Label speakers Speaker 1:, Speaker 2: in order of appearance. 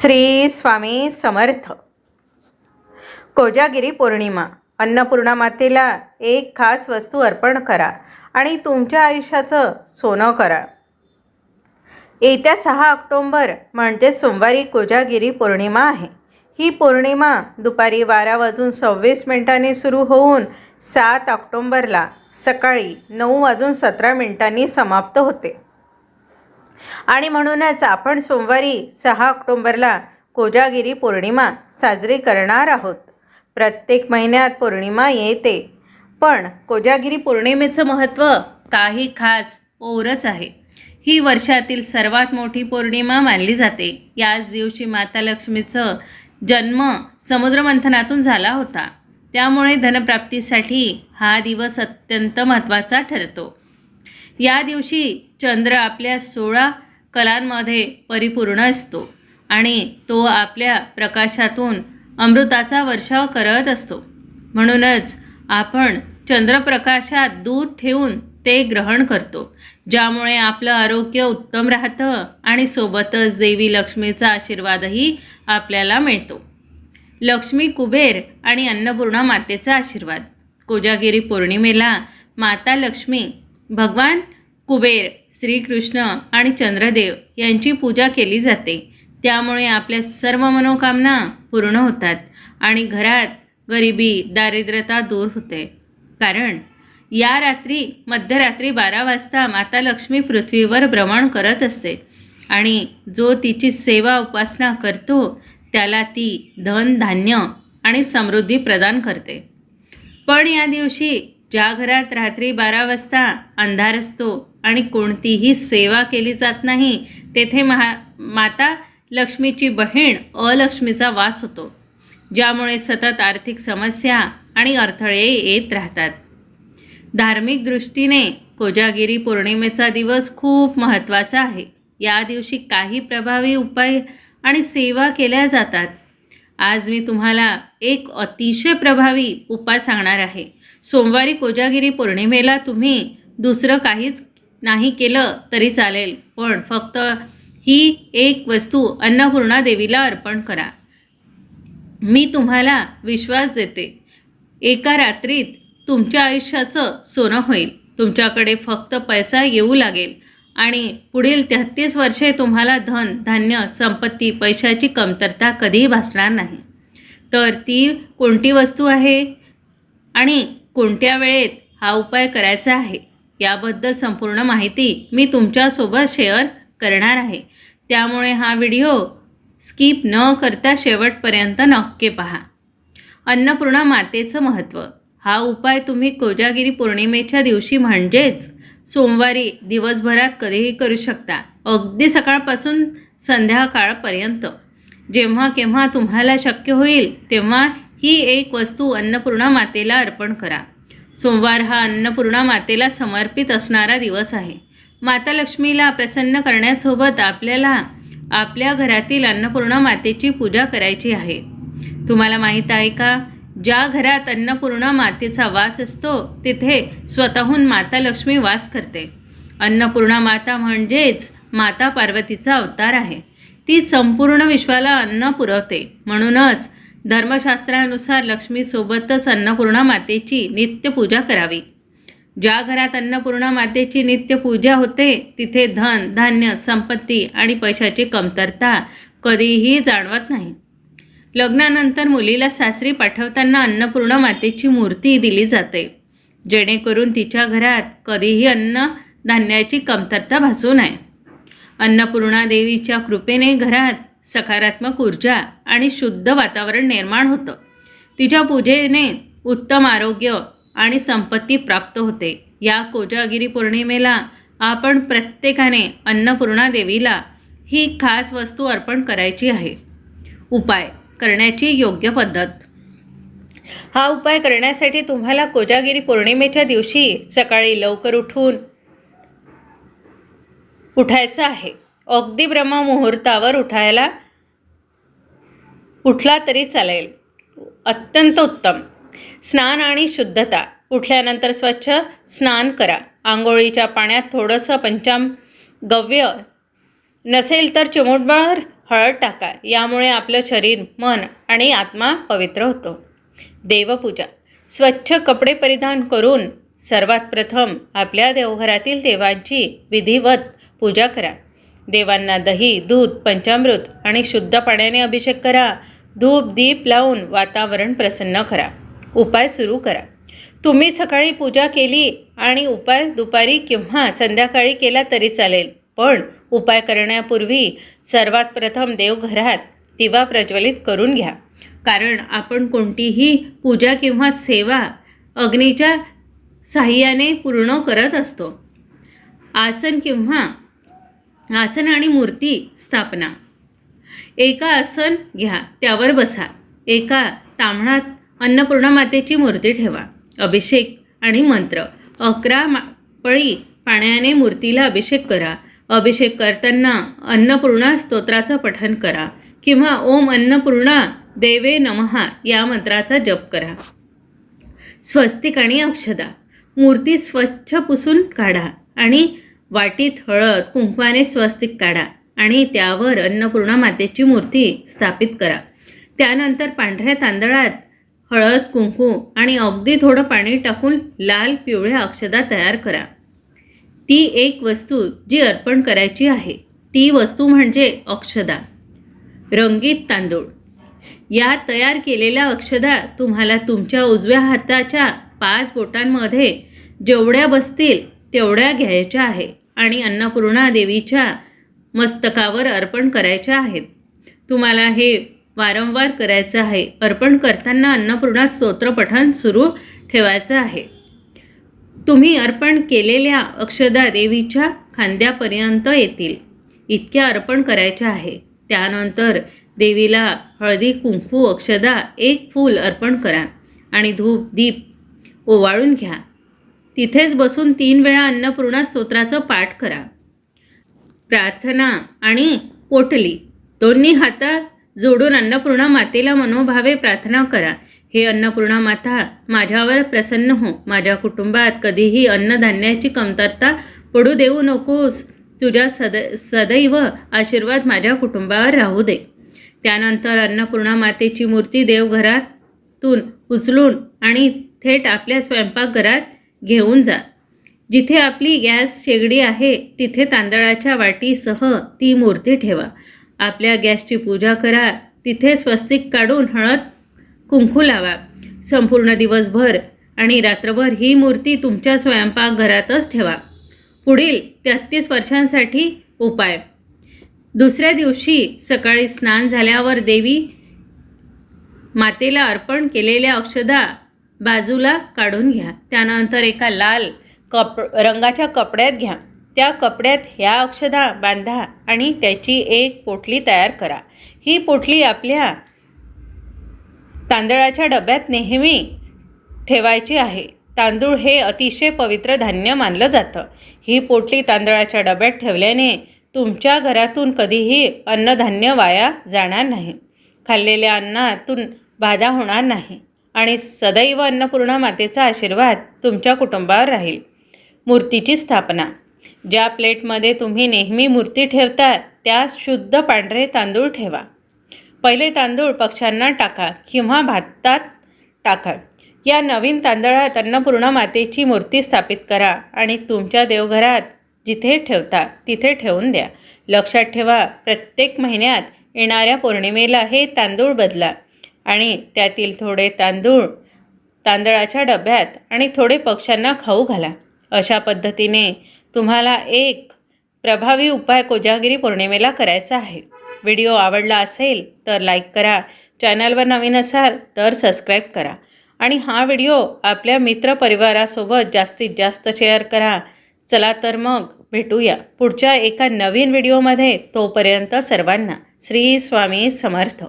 Speaker 1: श्री स्वामी समर्थ. कोजागिरी पौर्णिमा. अन्नपूर्णा मातेला एक खास वस्तू अर्पण करा आणि तुमच्या आयुष्याचं सोनं करा. येत्या सहा ऑक्टोंबर म्हणजे सोमवारी कोजागिरी पौर्णिमा आहे. ही पौर्णिमा दुपारी बारा वाजून सव्वीस मिनिटांनी सुरू होऊन सात ऑक्टोंबरला सकाळी नऊ वाजून सतरा मिनिटांनी समाप्त होते. आणि म्हणूनच आपण सोमवारी सहा ऑक्टोंबरला कोजागिरी पौर्णिमा साजरी करणार आहोत. प्रत्येक महिन्यात पौर्णिमा येते पण कोजागिरी पौर्णिमेचं महत्त्व काही खास ओरच आहे. ही वर्षातील सर्वात मोठी पौर्णिमा मानली जाते. याच दिवशी माता लक्ष्मीचं जन्म समुद्रमंथनातून झाला होता. त्यामुळे धनप्राप्तीसाठी हा दिवस अत्यंत महत्त्वाचा ठरतो. या दिवशी चंद्र आपल्या सोळा कलांमध्ये परिपूर्ण असतो आणि तो आपल्या प्रकाशातून अमृताचा वर्षाव करत असतो. म्हणूनच आपण चंद्रप्रकाशात दूध ठेवून ते ग्रहण करतो ज्यामुळे आपलं आरोग्य उत्तम राहतं आणि सोबतच देवी लक्ष्मीचा आशीर्वादही आपल्याला मिळतो. लक्ष्मी कुबेर आणि अन्नपूर्णा मातेचा आशीर्वाद. कोजागिरी पौर्णिमेला माता लक्ष्मी भगवान कुबेर श्रीकृष्ण आणि चंद्रदेव यांची पूजा केली जाते. त्यामुळे आपल्या सर्व मनोकामना पूर्ण होतात आणि घरात गरिबी दारिद्र्यता दूर होते. कारण या रात्री मध्यरात्री बारा वाजता माता लक्ष्मी पृथ्वीवर भ्रमण करत असते आणि जो तिची सेवा उपासना करतो त्याला ती धन धान्य आणि समृद्धी प्रदान करते. पण या दिवशी ज्या घरात रात्री बारा वाजता अंधार असतो आणि कोणतीही सेवा केली जात नाही. तेथे महा माता लक्ष्मीची बहीण अलक्ष्मीचा वास होतो ज्यामुळे सतत आर्थिक समस्या आणि अडथळे येत राहतात. धार्मिक दृष्टीने कोजागिरी पौर्णिमेचा दिवस खूप महत्त्वाचा आहे. या दिवशी काही प्रभावी उपाय आणि सेवा केल्या जातात. आज मी तुम्हाला एक अतिशय प्रभावी उपाय सांगणार आहे. सोमवारी कोजागिरी पौर्णिमेला तुम्ही दुसरं काहीच नाही केलं तरी चालेल. पण फक्त ही एक वस्तू अन्नपूर्णा देवीला अर्पण करा. मी तुम्हाला विश्वास देते. एका रात्रीत तुमच्या आयुष्याचं सोनं होईल. तुमच्याकडे फक्त पैसा येऊ लागेल. आणि पुढील तेहत्तीस वर्षे तुम्हाला धन धान्य संपत्ती पैशाची कमतरता कधीही भासणार नाही. तर ती कोणती वस्तू आहे? आणि कोणत्या वेळेत हा उपाय करायचा आहे? याबद्दल संपूर्ण माहिती मी तुमच्यासोबत शेअर करणार आहे. त्यामुळे हा व्हिडिओ स्किप न करता शेवटपर्यंत नक्की पहा. अन्नपूर्णा मातेचं महत्त्व हा उपाय तुम्ही कोजागिरी पौर्णिमेच्या दिवशी म्हणजेच सोमवारी दिवसभरात कधीही करू शकता. अगदी सकाळपासून संध्याकाळपर्यंत. जेव्हा केव्हा तुम्हाला शक्य होईल तेव्हा ही एक वस्तू अन्नपूर्णा मातेला अर्पण करा. सोमवार हा अन्नपूर्णा मातेला समर्पित असणारा दिवस आहे. माता लक्ष्मीला प्रसन्न करण्यासोबत आपल्याला आपल्या घरातील अन्नपूर्णा मातेची पूजा करायची आहे. तुम्हाला माहीत आहे का? ज्या घरात अन्नपूर्णा मातेचा वास असतो तिथे स्वतःहून माता लक्ष्मी वास करते. अन्नपूर्णा माता म्हणजेच माता पार्वतीचा अवतार आहे. ती संपूर्ण विश्वाला अन्न पुरवते. म्हणूनच धर्मशास्त्रानुसार लक्ष्मीसोबतच अन्नपूर्णा मातेची नित्यपूजा करावी. ज्या घरात अन्नपूर्णा मातेची नित्यपूजा होते तिथे धन धान्य संपत्ती आणि पैशाची कमतरता कधीही जाणवत नाही. लग्नानंतर मुलीला सासरी पाठवताना अन्नपूर्णा मातेची मूर्ती दिली जाते. जेणेकरून तिच्या घरात कधीही अन्न धान्याची कमतरता भासू नये. अन्नपूर्णा देवीच्या कृपेने घरात सकारात्मक ऊर्जा आणि शुद्ध वातावरण निर्माण होतं. तिच्या पूजेने उत्तम आरोग्य आणि संपत्ती प्राप्त होते. या कोजागिरी पौर्णिमेला आपण प्रत्येकाने अन्नपूर्णा देवीला ही खास वस्तू अर्पण करायची आहे. उपाय करण्याची योग्य पद्धत. हा उपाय करण्यासाठी तुम्हाला कोजागिरी पौर्णिमेच्या दिवशी सकाळी लवकर उठून उठायचं आहे. अगदी ब्रह्ममुहूर्तावर उठायला उठला तरी चालेल. अत्यंत उत्तम. स्नान आणि शुद्धता. उठल्यानंतर स्वच्छ स्नान करा. आंघोळीच्या पाण्यात थोडंसं पंचामगव्य नसेल तर चिमुटभर हळद टाका. यामुळे आपलं शरीर मन आणि आत्मा पवित्र होतो. देवपूजा. स्वच्छ कपडे परिधान करून सर्वात प्रथम आपल्या देवघरातील देवांची विधिवत पूजा करा. देवांना दही दूध पंचामृत आणि शुद्ध पाण्याने अभिषेक करा. धूप दीप लावून वातावरण प्रसन्न करा. उपाय सुरू करा. तुम्ही सकाळी पूजा केली आणि उपाय दुपारी किंवा संध्याकाळी केला तरी चालेल. पण उपाय करण्यापूर्वी सर्वात प्रथम देवघरात दिवा प्रज्वलित करून घ्या. कारण आपण कोणतीही पूजा किंवा सेवा अग्नीच्या साह्याने पूर्ण करत असतो. आसन किंवा आसन आणि मूर्ती स्थापना. एका आसन घ्या त्यावर बसा. एका तांबणात अन्नपूर्णा मातेची मूर्ती ठेवा. अभिषेक आणि मंत्र. अकरा मा पळी पाण्याने मूर्तीला अभिषेक करा. अभिषेक करताना अन्नपूर्णा स्तोत्राचं पठन करा. किंवा ओम अन्नपूर्णा देवे नमहा या मंत्राचा जप करा. स्वस्तिक आणि अक्षदा. मूर्ती स्वच्छ पुसून काढा आणि वाटीत हळद कुंकवाने स्वस्तिक काढा आणि त्यावर अन्नपूर्णा मातेची मूर्ती स्थापित करा. त्यानंतर पांढऱ्या तांदळात हळद कुंकू आणि अगदी थोडं पाणी टाकून लाल पिवळ्या अक्षदा तयार करा. ती एक वस्तू जी अर्पण करायची आहे ती वस्तू म्हणजे अक्षदा. रंगीत तांदूळ. या तयार केलेल्या अक्षदा तुम्हाला तुमच्या उजव्या हाताच्या पाच बोटांमध्ये जेवढ्या बसतील तेवढ्या घ्यायच्या आहे आणि अन्नपूर्णा देवीच्या मस्तकावर अर्पण करायच्या आहेत. तुम्हाला हे वारंवार करायचं आहे अर्पण करताना अन्नपूर्णा स्तोत्रपठण सुरू ठेवायचं आहे. तुम्ही अर्पण केलेल्या अक्षदा देवीच्या खांद्यापर्यंत येतील. इतक्या अर्पण करायच्या आहे. त्यानंतर देवीला हळदी कुंकू अक्षदा एक फूल अर्पण करा आणि धूप दीप ओवाळून घ्या. तिथेच बसून तीन वेळा अन्नपूर्णा स्तोत्राचं पाठ करा. प्रार्थना आणि पोटली दोन्ही हातात जोडून अन्नपूर्णा मातेला मनोभावे प्रार्थना करा. हे अन्नपूर्णा माता माझ्यावर प्रसन्न हो. माझ्या कुटुंबात कधीही अन्नधान्याची कमतरता पडू देऊ नकोस. तुझ्या सद सदैव आशीर्वाद माझ्या कुटुंबावर राहू दे. त्यानंतर अन्नपूर्णा मातेची मूर्ती देवघरातून उचलून आणि थेट आपल्या स्वयंपाकघरात घेऊन जा. जिथे आपली गॅस शेगडी आहे तिथे तांदळाच्या वाटीसह ती मूर्ती ठेवा. आपल्या गॅसची पूजा करा. तिथे स्वस्तिक काढून हळद कुंकू लावा. संपूर्ण दिवसभर आणि रात्रभर ही मूर्ती तुमच्या स्वयंपाकघरातच ठेवा. पुढील तेहतीस वर्षांसाठी उपाय. दुसऱ्या दिवशी सकाळी स्नान झाल्यावर देवी मातेला अर्पण केलेल्या अक्षदा बाजूला काढून घ्या. त्यानंतर एका लाल कप रंगाच्या कपड्यात घ्या. त्या कपड्यात ह्या औषधा बांधा आणि त्याची एक पोटली तयार करा. ही पोटली आपल्या तांदळाच्या डब्यात नेहमी ठेवायची आहे. तांदूळ हे अतिशय पवित्र धान्य मानलं जातं. ही पोटली तांदळाच्या डब्यात ठेवल्याने तुमच्या घरातून कधीही अन्नधान्य वाया जाणार नाही. खाल्लेल्या अन्नातून बाधा होणार नाही. आणि सदैव अन्नपूर्णा मातेचा आशीर्वाद तुमच्या कुटुंबावर राहील. मूर्तीची स्थापना. ज्या प्लेटमध्ये तुम्ही नेहमी मूर्ती ठेवता त्यास शुद्ध पांढरे तांदूळ ठेवा. पहिले तांदूळ पक्ष्यांना टाका किंवा भातात टाका. या नवीन तांदळात अन्नपूर्णा मातेची मूर्ती स्थापित करा आणि तुमच्या देवघरात जिथे ठेवता तिथे ठेवून द्या. लक्षात ठेवा प्रत्येक महिन्यात येणाऱ्या पौर्णिमेला हे तांदूळ बदला. आणि त्यातील थोडे तांदूळ तांदळाच्या डब्यात आणि थोडे पक्ष्यांना खाऊ घाला. अशा पद्धतीने तुम्हाला एक प्रभावी उपाय कोजागिरी पौर्णिमेला करायचा आहे. व्हिडिओ आवडला असेल तर लाईक करा चॅनलवर नवीन असाल तर सबस्क्राईब करा आणि हा व्हिडिओ आपल्या मित्रपरिवारासोबत जास्तीत जास्त शेअर करा. चला तर मग भेटूया पुढच्या एका नवीन व्हिडिओमध्ये. तोपर्यंत सर्वांना श्री स्वामी समर्थ.